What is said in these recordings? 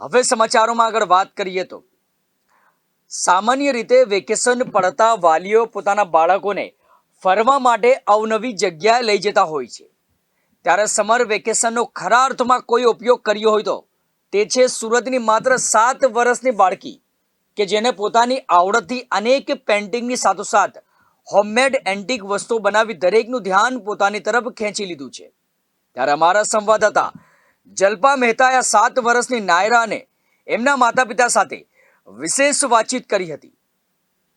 હવે સમાચારોમાં આગળ વાત કરીએ તો. સામાન્ય રીતે વેકેશન પડતા વાલીઓ પોતાના બાળકોને ફરવા માટે અવનવી જગ્યાએ લઈ જતા હોય છે. ત્યારે સમર વેકેશનનો ખરા અર્થમાં કોઈ ઉપયોગ કર્યો હોય તો? તે છે સુરતની માત્ર સાત વર્ષની બાળકી કે જેને પોતાની આવડતથી અનેક પેન્ટિંગની સાથોસાથ હોમમેડ એન્ટિક વસ્તુ બનાવી દરેકનું ધ્યાન પોતાની તરફ ખેંચી લીધું છે. ત્યારે અમારા સંવાદદાતા જલ્પા મહેતાએ સાત વર્ષની નાયરાને એમના માતા પિતા સાથે વિશેષ વાતચીત કરી હતી.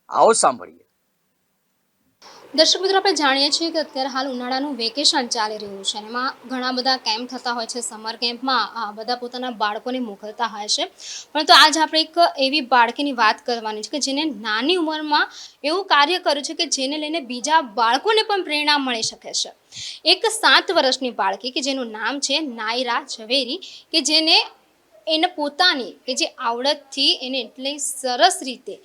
આવો સાંભળીએ. દર્શક મિત્રો, આપણે જાણીએ છીએ કે અત્યારે હાલ ઉનાળાનું વેકેશન ચાલી રહ્યું છે એમાં ઘણા બધા કેમ્પ થતા હોય છે. સમર કેમ્પમાં બધા પોતાના બાળકોને મોકલતા હોય છે. પરંતુ આજ આપણે એક એવી બાળકીની વાત કરવાની છે કે જેને નાની ઉંમરમાં એવું કાર્ય કર્યું છે કે જેને લઈને બીજા બાળકોને પણ પ્રેરણા મળી શકે છે. એક સાત વર્ષની બાળકી કે જેનું નામ છે નાયરા ઝવેરી, કે જેને એને પોતાની કે જે આવડતથી એને એટલી સરસ રીતે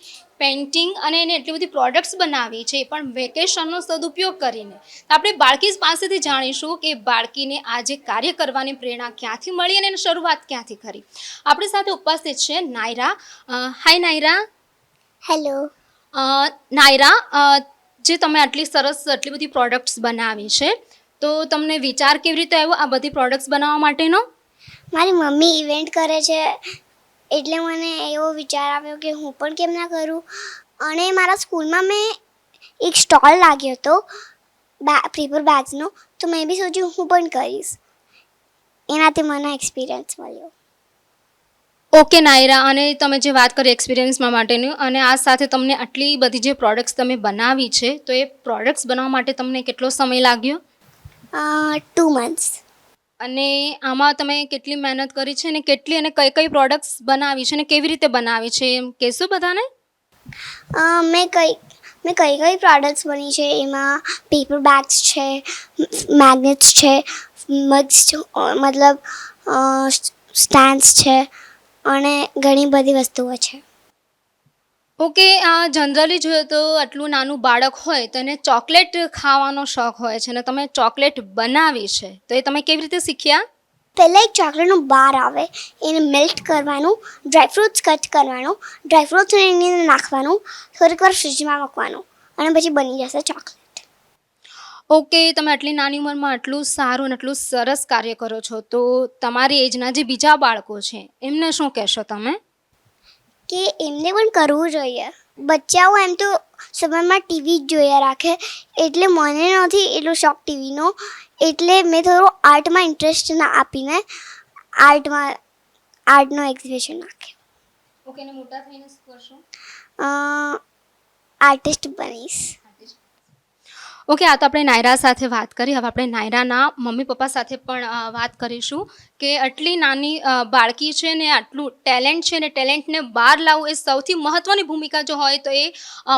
પેઇન્ટિંગ અને એને એટલી બધી પ્રોડક્ટ્સ બનાવી છે પણ વેકેશનનો સદુપયોગ કરીને. આપણે બાળકી પાસેથી જાણીશું કે બાળકીને આજે કાર્ય કરવાની પ્રેરણા ક્યાંથી મળી અને એની શરૂઆત ક્યાંથી કરી. આપણી સાથે ઉપસ્થિત છે નાયરા હાય નાયરા. હેલો નાયરા જે તમે આટલી સરસ આટલી બધી પ્રોડક્ટ્સ બનાવી છે તો તમને વિચાર કેવી રીતે આવ્યો આ બધી પ્રોડક્ટ્સ બનાવવા માટેનો? મારી મમ્મી ઇવેન્ટ કરે છે એટલે મને એવો વિચાર આવ્યો કે હું પણ કેમ ના કરું. અને મારા સ્કૂલમાં મેં એક સ્ટોલ લાગ્યો હતો પેપર બેગ્સનો તો મેં બી સોચ્યું હું પણ કરીશ. એનાથી મને એક્સપિરિયન્સ મળ્યો. ઓકે નાયરા અને તમે જે વાત કરી એક્સપિરિયન્સમાં માટેની અને આ સાથે તમને આટલી બધી જે પ્રોડક્ટ્સ તમે બનાવી છે તો એ પ્રોડક્ટ્સ બનાવવા માટે તમને કેટલો સમય લાગ્યો? ટુ મંથ્સ અને આમાં તમે કેટલી મહેનત કરી છે અને કેટલી અને કઈ કઈ પ્રોડક્ટ્સ બનાવી છે અને કેવી રીતે બનાવી છે એમ કહેશો બધાને? મેં કઈ મેં કઈ કઈ પ્રોડક્ટ્સ બની છે? એમાં પેપર બેગ્સ છે મેગ્નેટ્સ છે મગ્સ મતલબ સ્ટેન્ડ્સ છે અને ઘણી બધી વસ્તુઓ છે. ઓકે આ જનરલી જોઈએ તો આટલું નાનું બાળક હોય તો એને ચોકલેટ ખાવાનો શોખ હોય છે અને તમે ચોકલેટ બનાવી છે તો એ તમે કેવી રીતે શીખ્યા? પહેલાં એક ચોકલેટનું બાર આવે એને મેલ્ટ કરવાનું ડ્રાયફ્રૂટ્સ કટ કરવાનું ડ્રાયફ્રૂટ્સ એની અંદર નાખવાનું થોડીક વાર ફ્રીજમાં મૂકવાનું અને પછી બની જશે ચોકલેટ. ઓકે તમે આટલી નાની ઉંમરમાં આટલું સારું અને આટલું સરસ કાર્ય કરો છો તો તમારી એજના જે બીજા બાળકો છે એમને શું કહેશો તમે? કે એમને પણ કરવું જોઈએ. બચ્ચાઓ એમ તો સમયમાં ટીવી જ જોયા રાખે. એટલે મને નથી એટલો શોખ ટીવીનો. એટલે મેં થોડો આર્ટમાં ઇન્ટરેસ્ટ ના આપીને આર્ટમાં આર્ટનો એક્ઝિબિશન નાખ્યો. ઓકે ને મોટા થઈને શું કરશો આર્ટિસ્ટ બનીશ. ઓકે આ તો આપણે નાયરા સાથે વાત કરી. હવે આપણે નાયરાના મમ્મી પપ્પા સાથે પણ વાત કરીશું કે આટલી નાની બાળકી છે ને, આટલું ટેલેન્ટ છે ને, ટેલેન્ટને બહાર લાવવું એ સૌથી મહત્ત્વની ભૂમિકા જો હોય તો એ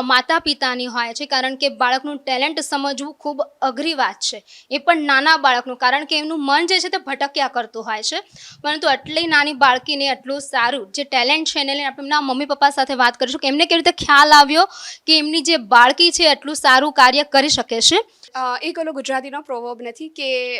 માતા પિતાની હોય છે. કારણ કે બાળકનું ટેલેન્ટ સમજવું ખૂબ અઘરી વાત છે. એ પણ નાના બાળકનું. કારણ કે એમનું મન જે છે તે ભટક્યા કરતું હોય છે. પરંતુ આટલી નાની બાળકીને આટલું સારું જે ટેલેન્ટ છે એને આપણે એમના મમ્મી પપ્પા સાથે વાત કરીશું કે એમને કેવી રીતે ખ્યાલ આવ્યો કે એમની જે બાળકી છે એટલું સારું કાર્ય કરી શકે છે. અ, એક ઓલો ગુજરાતીનો પ્રોવર્બ નથી કે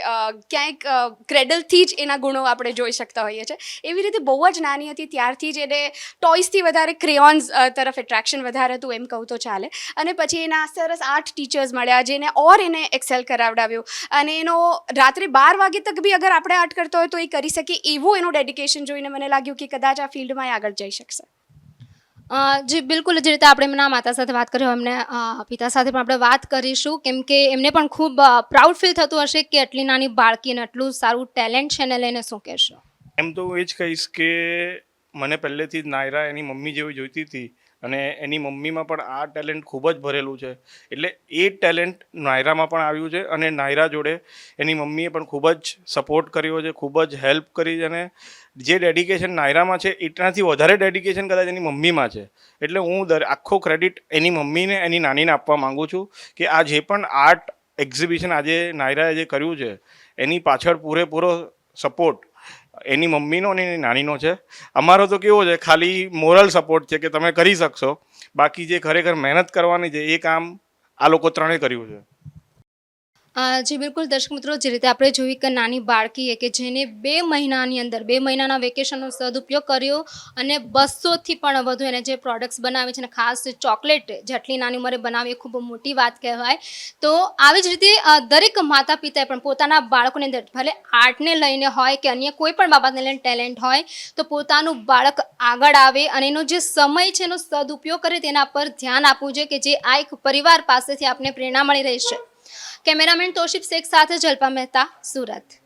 ક્યાંક ક્રેડલથી જ એના ગુણો આપણે જોઈ શકતા હોઈએ છીએ એવી રીતે બહુ જ નાની હતી ત્યારથી જ એને ટોયસથી વધારે ક્રેયોન્સ તરફ એટ્રેક્શન વધારે હતું એમ કહું તો ચાલે. અને પછી એના સરસ આઠ ટીચર્સ મળ્યા જેને ઓર એને એક્સેલ કરાવડાવ્યો. અને એનો રાત્રે બાર વાગે તક બી અગર આપણે આર્ટ કરતો હોય તો એ કરી શકીએ એવું એનું ડેડિકેશન જોઈને મને લાગ્યું કે કદાચ આ ફિલ્ડમાં એ આગળ જઈ શકશે. જી, બિલકુલ જે રીતે આપણે એમના માતા સાથે વાત કરી, એમને પિતા સાથે પણ આપણે વાત કરીશું. કેમ કે એમને પણ ખૂબ પ્રાઉડ ફીલ થતું હશે કે આટલી નાની બાળકીને આટલું સારું ટેલેન્ટ છે ને લઈને શું કહેશો? એમ તો એ જ કહીશ કે મને પહેલેથી જ નાયરા એની મમ્મી જેવી જોઈતી હતી અને એની મમ્મીમાં પણ આ ટેલેન્ટ ખૂબ જ ભરેલું છે. એટલે એ ટેલેન્ટ નાયરામાં પણ આવ્યું છે અને નાયરા જોડે એની મમ્મીએ પણ ખૂબ જ સપોર્ટ કર્યો છે, ખૂબ જ હેલ્પ કરી અને જે ડેડિકેશન નાયરામાં છે એટલાથી વધારે ડેડિકેશન કદાચ એની મમ્મીમાં છે. એટલે હું દર આખો ક્રેડિટ એની મમ્મીને, એની નાનીને આપવા માગું છું કે આ જે પણ આર્ટ એક્ઝિબિશન આજે નાયરાએ જે કર્યું છે, એની પાછળ પૂરેપૂરો સપોર્ટ એની મમ્મીનો અને એની નાનીનો છે. અમારો તો કેવો છે, ખાલી મોરલ સપોર્ટ છે કે તમે કરી શકશો. બાકી જે ખરેખર મહેનત કરવાની છે, એ કામ આ લોકો ત્રણેય કર્યું છે. જી, બિલકુલ દર્શક મિત્રો, જે રીતે આપણે જોયું કે નાની બાળકીએ કે જેને બે મહિનાની અંદર, બે મહિનાના વેકેશનનો સદુપયોગ કર્યો અને બસોથી પણ વધુ એને જે પ્રોડક્ટ્સ બનાવે છે અને ખાસ ચોકલેટ જેટલી નાની ઉંમરે બનાવી એ ખૂબ મોટી વાત કહેવાય. તો આવી જ રીતે દરેક માતા પિતાએ પણ પોતાના બાળકોની અંદર, ભલે આર્ટને લઈને હોય કે અન્ય કોઈ પણ બાબતને લઈને ટેલેન્ટ હોય, તો પોતાનું બાળક આગળ આવે અને એનો જે સમય છે એનો સદુપયોગ કરે તેના પર ધ્યાન આપવું જોઈએ કે જે આ એક પરિવાર પાસેથી આપને પ્રેરણા મળી રહી છે. કેમેરામેન તોશિફ શેખ સાથે જલ્પા મહેતા સુરત.